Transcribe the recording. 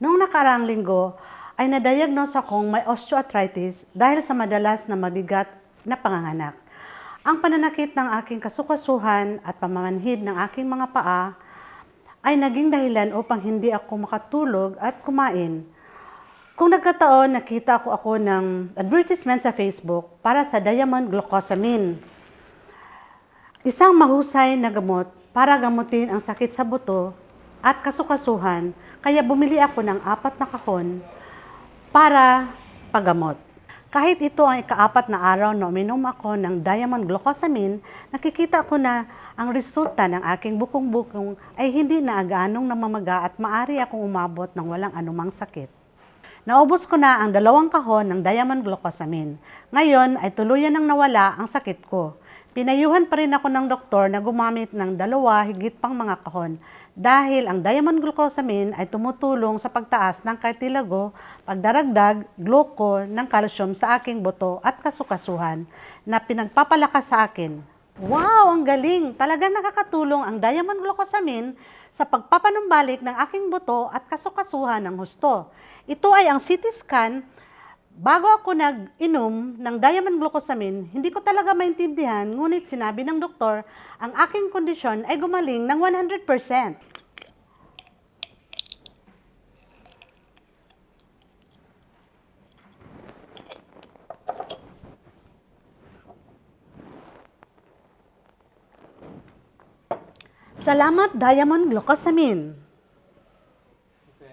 Noong nakaraang linggo, ay na-diagnose akong may osteoarthritis dahil sa madalas na mabigat na panganganak. Ang pananakit ng aking kasukasuhan at pamamanhid ng aking mga paa ay naging dahilan upang hindi ako makatulog at kumain. Kung nagkataon, nakita ko ako ng advertisement sa Facebook para sa diamond glucosamine. Isang mahusay na gamot para gamutin ang sakit sa buto at kasukasuhan, kaya bumili ako ng apat na kahon para paggamot. Kahit ito ang ikaapat na araw na uminom ako ng diamond glucosamine, nakikita ko na ang resulta ng aking bukong-bukong ay hindi na agaanong namamaga at maari akong umabot ng walang anumang sakit. Naubos ko na ang dalawang kahon ng diamond glucosamine. Ngayon ay tuluyan nang nawala ang sakit ko. Pinayuhan pa rin ako ng doktor na gumamit ng dalawa higit pang mga kahon dahil ang diamond glucosamine ay tumutulong sa pagtaas ng kartilago, pagdaragdag, gluko ng calcium sa aking buto at kasukasuhan na pinagpapalakas sa akin. Wow, ang galing! Talagang nakakatulong ang diamond glucosamine sa pagpapanumbalik ng aking buto at kasukasuhan ng husto. Ito ay ang CT scan Bago ako nag-inom ng diamond glucosamine, hindi ko talaga maintindihan, ngunit sinabi ng doktor, ang aking kondisyon ay gumaling ng 100%. Salamat Diamond Glucosamine.